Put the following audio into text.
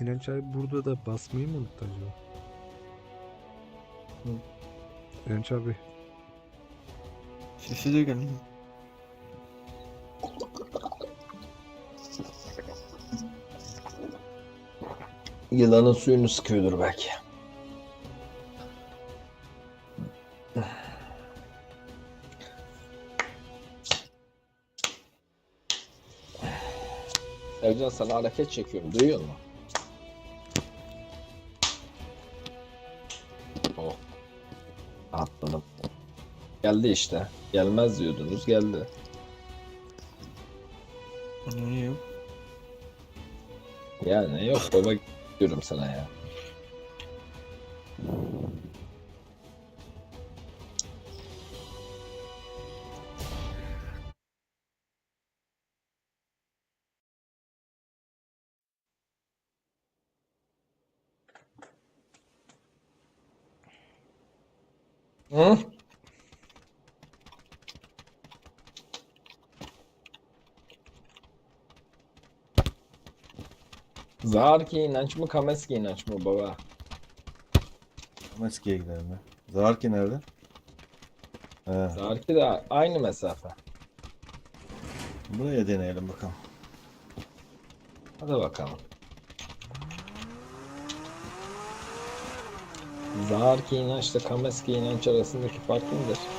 İnanç abi burada da basmayı mı unuttu acaba? Hı. İnanç abi Sesi de gelmiyor. Yılanın suyunu sıkıyordur belki. Ercan sana hareket çekiyorum. Duyuyor musun? Oh. Atladım. Geldi işte. Gelmez diyordunuz. Geldi. Niye yok? Yani yok baba diyorum sana ya. Hı? Zarki inanç mı Kameski inanç mı baba? Meski'ye gidelim ya. Zarki nerede? He. Zarki de aynı mesafe. Buraya deneyelim bakalım. Hadi bakalım. Zarki inançla Kameski inanç arasındaki fark nedir?